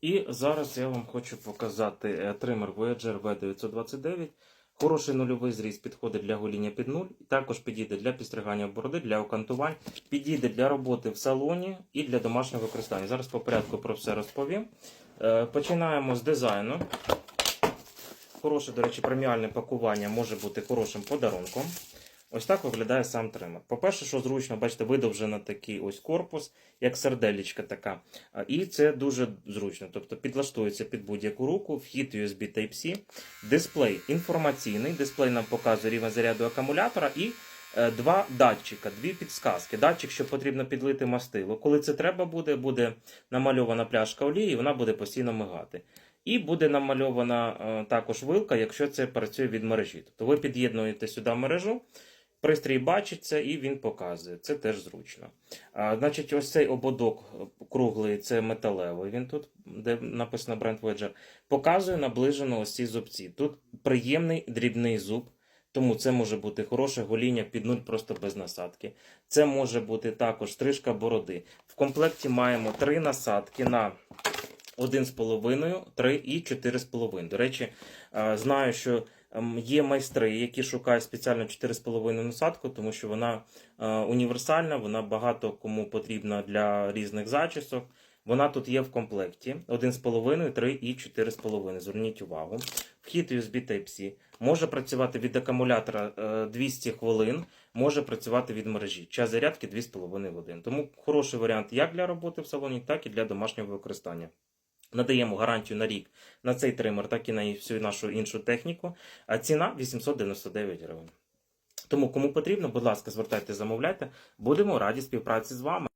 І зараз я вам хочу показати е, тример Voyager V929. Хороший нульовий зріз підходить для гоління під нуль, також підійде для підстригання бороди, для окантувань, підійде для роботи в салоні і для домашнього використання. Зараз по порядку про все розповім. Е, Починаємо з дизайну. Хороше, до речі, преміальне пакування може бути хорошим подарунком. Ось так виглядає сам тример. По-перше, що зручно, бачите, видовжено такий ось корпус, як серделічка така. І це дуже зручно. Тобто підлаштується під будь-яку руку, вхід USB Type-C, дисплей інформаційний, дисплей нам показує рівень заряду акумулятора і е, два датчика, дві підсказки. Датчик, що потрібно підлити мастило. Коли це треба буде, буде намальована пляшка олії, і вона буде постійно мигати. І буде намальована е, також вилка, якщо це працює від мережі. Тобто ви під'єднуєте сюди мережу, пристрій бачиться і він показує. Це теж зручно. А, значить, ось цей ободок круглий, це металевий. Він тут, де написано бренд Voyager, показує наближено ось ці зубці. Тут приємний дрібний зуб. Тому це може бути хороше гоління під нуль просто без насадки. Це може бути також стрижка бороди. В комплекті маємо три насадки на 1,5, 3 і 4,5. До речі, знаю, що є майстри, які шукають спеціально 4,5 насадку, тому що вона е, універсальна, вона багато кому потрібна для різних зачісок. Вона тут є в комплекті 1,5, 3 і 4,5. Зверніть увагу. Вхід USB Type-C. Може працювати від акумулятора е, 200 хвилин, може працювати від мережі. Час зарядки 2,5 години. Тому хороший варіант як для роботи в салоні, так і для домашнього використання. Надаємо гарантію на рік на цей тример, так і на всю нашу іншу техніку. А ціна 899 гривень. Тому, кому потрібно, будь ласка, звертайте, замовляйте. Будемо раді співпраці з вами.